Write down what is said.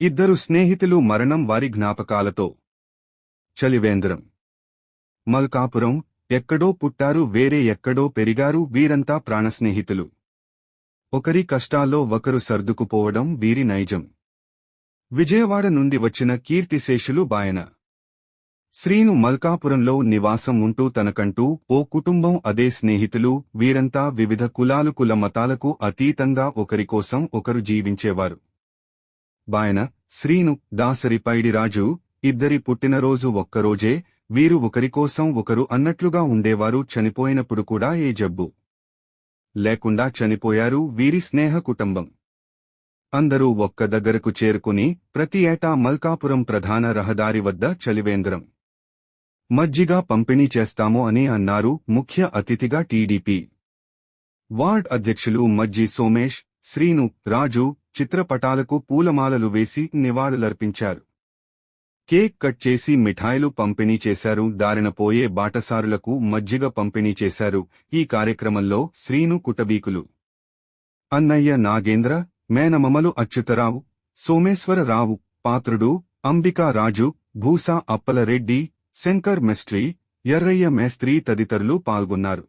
ఇద్దరు స్నేహితులు మరణం వారి జ్ఞాపకాలతో. చలివేంద్రం. మల్కాపురం ఎక్కడో పుట్టారు వేరే ఎక్కడో పెరిగారు వీరంతా ప్రాణస్నేహితులు. ఒకరి కష్టాల్లో ఒకరు సర్దుకుపోవడం వీరి నైజం. విజయవాడ నుండి వచ్చిన కీర్తిశేషులు బాయన. శ్రీను మల్కాపురంలో నివాసం ఉంటూ తనకంటూ ఓ కుటుంబం అదే స్నేహితులు వీరంతా వివిధ కులాలు కుల మతాలకు అతీతంగా ఒకరికోసం ఒకరు జీవించేవారు. బాయన శ్రీను దాసరి పైడిరాజు ఇద్దరి పుట్టినరోజు ఒక్కరోజే వీరు ఒకరికోసం ఒకరు అన్నట్లుగా ఉండేవారు చనిపోయినప్పుడు కూడా ఏ జబ్బు. లేకుండా చనిపోయారు వీరి స్నేహ కుటుంబం. అందరూ ఒక్క దగ్గరకు చేరుకుని ప్రతి ఏటా మల్కాపురం ప్రధాన రహదారి వద్ద చలివేంద్రం. మజ్జిగ పంపిణీ చేస్తాము అని అన్నారు ముఖ్య అతిథిగా టీడీపీ. వార్డ్ అధ్యక్షులు మజ్జి సోమేష్ శ్రీను రాజు చిత్రపటాలకు పూలమాలలు వేసి నివాళులర్పించారు. కేక్ కట్ చేసి మిఠాయిలు పంపిణీ చేశారు. దారిన పోయే బాటసారులకు మజ్జిగ పంపిణీ చేశారు. ఈ కార్యక్రమంలో శ్రీను కుటబీకులు. అన్నయ్య నాగేంద్ర మేనమమలు అచ్యుతరావు సోమేశ్వరరావు పాత్రుడు అంబికా రాజు భూసా అప్పలరెడ్డి శంకర్ మెస్ట్రీ ఎర్రయ్య మేస్త్రీ తదితరులు పాల్గొన్నారు.